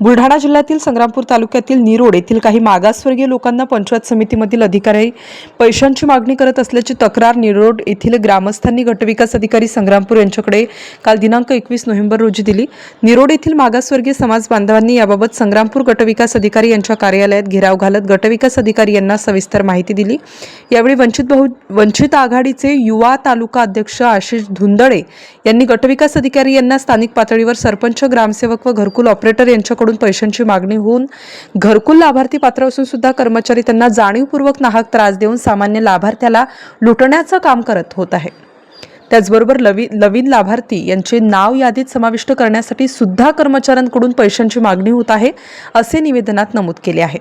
Buldhana जिल्ह्यातील संग्रामपूर तालुक्यातील निरोड येथील काही मागासवर्गीय लोकांना पंचायत समितीमधील अधिकारी पैशांची मागणी करत असल्याची तक्रार निरोड येथील ग्रामस्थांनी गटविकास अधिकारी संग्रामपूर यांच्याकडे काल दिनांक एकवीस नोव्हेंबर रोजी दिली. निरोड येथील मागासवर्गीय समाज बांधवांनी याबाबत संग्रामपूर गटविकास अधिकारी यांच्या कार्यालयात घेराव घालत गटविकास अधिकारी यांना सविस्तर माहिती दिली. यावेळी वंचित बहु वंचित आघाडीचे युवा तालुका अध्यक्ष आशिष धुंदळे यांनी गटविकास अधिकारी यांना स्थानिक पातळीवर सरपंच ग्रामसेवक व घरकुल ऑपरेटर यांच्याकडून पैशांची मागणी होऊन घरकुल लाभार्थी पात्र असून सुद्धा कर्मचारी त्यांना जाणीवपूर्वक नाहक त्रास देऊन सामान्य लाभार्थ्याला लुटण्याचं काम करत होत आहे. त्याचबरोबर लवी नवीन लाभार्थी यांचे नाव यादीत समाविष्ट करण्यासाठी सुद्धा कर्मचाऱ्यांकडून पैशांची मागणी होत आहे असे निवेदनात नमूद केले आहे.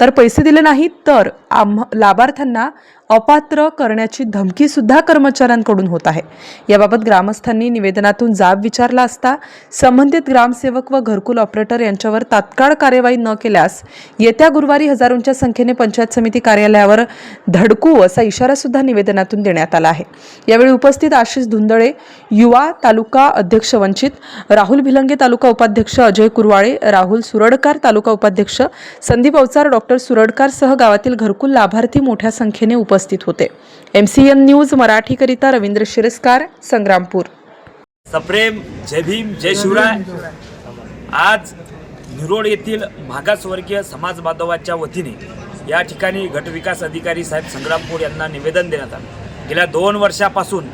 तर पैसे दिले नाहीत तर आम्हा लाभार्थ्यांना अपात्र करण्याची धमकी सुद्धा कर्मचाऱ्यांकडून होत आहे. याबाबत ग्रामस्थांनी निवेदनातून जाब विचारला असता संबंधित ग्रामसेवक व घरकुल ऑपरेटर यांच्यावर तात्काळ कार्यवाही न केल्यास येत्या गुरुवारी हजारोंच्या संख्येने पंचायत समिती कार्यालयावर धडकू असा इशारा सुद्धा निवेदनातून देण्यात आला आहे. यावेळी उपस्थित आशिष धुंदळे युवा तालुका अध्यक्ष वंचित राहुल भिलंगे तालुका उपाध्यक्ष अजय कुरवाळे राहुल सुरडकार तालुका उपाध्यक्ष संदीप अवचार डॉक्टर सुरडकार सह गावातील घरकुल लाभार्थी मोठ्या संख्येने उपस्थित होते. एम सी एन न्यूज मराठीकरिता रवींद्र शिरस्कार संग्रामपूर. सप्रेम जय भीम जय शिवराय. आज निरोड येथील मागासवर्गीय समाज बांधवाच्या वतीने या ठिकाणी गटविकास अधिकारी साहेब संग्रामपूर यांना निवेदन देण्यात आलं. गेल्या दोन वर्षापासून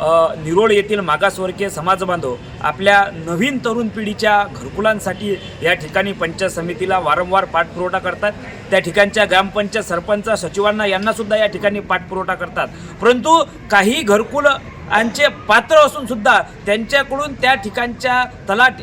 निरोळ येथील मागासवर्गीय समाज बांधव आपल्या नवीन तरुण पिढीच्या घरकुलांसाठी या ठिकाणी पंचायत समितीला वारंवार पाठपुरवठा करतात. त्या ठिकाणच्या ग्रामपंचायत सरपंच सचिवांना यांनासुद्धा या ठिकाणी पाठपुरवठा करतात. परंतु काही घरकुल यांचे पात्र असून सुद्धा त्यांच्याकडून त्या ठिकाणच्या तलाट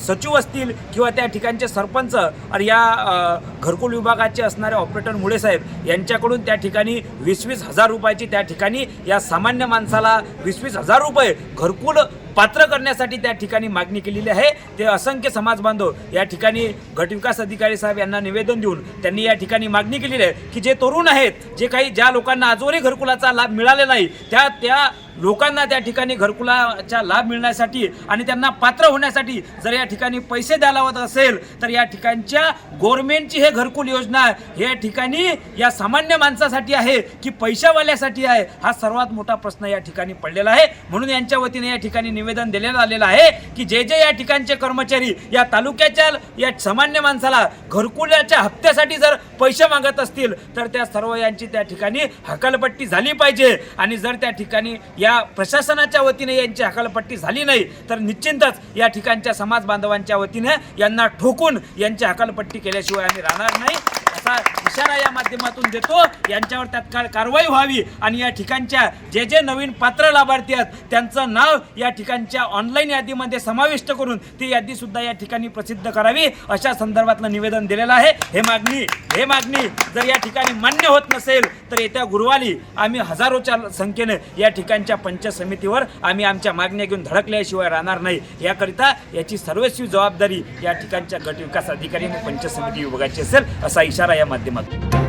सचिव असतील किंवा त्या ठिकाणचे सरपंच आणि या घरकुल विभागाचे असणारे ऑपरेटर मुळे साहेब यांच्याकडून त्या ठिकाणी वीस वीस हजार रुपयाची त्या ठिकाणी या सामान्य माणसाला वीस वीस हजार रुपये घरकुल पात्र करण्यासाठी त्या ठिकाणी मागणी केलेली आहे. ते असंख्य समाज बांधव या ठिकाणी गटविकास अधिकारी साहेब यांना निवेदन देऊन त्यांनी या ठिकाणी मागणी केलेली आहे की जे तरुण आहेत जे काही ज्या लोकांना आजवरही घरकुलाचा लाभ मिळाला नाही त्या त्या लोकांना त्या ठिकाणी घरकुलाचा लाभ मिळण्यासाठी आणि त्यांना पात्र होण्यासाठी जर या ठिकाणी पैसे द्यायला होत असेल तर या ठिकाणच्या गव्हर्नमेंटची हे घरकुल योजना हे या ठिकाणी या सामान्य माणसासाठी आहे की पैशावाल्यासाठी आहे हा सर्वात मोठा प्रश्न या ठिकाणी पडलेला आहे. म्हणून यांच्या वतीने या ठिकाणी निवेदन देण्यात आलेलं आहे की जे जे या ठिकाणचे कर्मचारी या तालुक्याच्या या सामान्य माणसाला घरकुलाच्या हप्त्यासाठी जर पैसे मागत असतील तर त्या सर्व यांची त्या ठिकाणी हकालपट्टी झाली पाहिजे. आणि जर त्या ठिकाणी या या प्रशासनाच्या वतीने यांची हकालपट्टी झाली नाही तर निश्चिंतच या ठिकाणच्या समाज बांधवांच्या वतीने यांना ठोकून यांची हकालपट्टी केल्याशिवाय आम्ही राहणार नाही. असा इशारा या माध्यमातून देतो. यांच्यावर तत्काळ कारवाई व्हावी आणि या ठिकाणच्या जे जे नवीन पात्र लाभार्थी आहेत त्यांचं नाव या ठिकाणच्या ऑनलाईन यादीमध्ये समाविष्ट करून ती यादीसुद्धा या ठिकाणी प्रसिद्ध करावी अशा संदर्भातलं निवेदन दिलेलं आहे. हे मागणी हे मागणी जर या ठिकाणी मान्य होत नसेल तर येत्या गुरुवारी आम्ही हजारोच्या संख्येने या ठिकाणच्या पंचायत समितीवर आम्ही आमच्या मागण्या घेऊन धडकल्याशिवाय राहणार नाही. याकरिता याची सर्वस्वी जबाबदारी या ठिकाणच्या गट विकास अधिकारी आणि पंचायत समिती विभागाची असेल असा इशारा या माध्यमातून.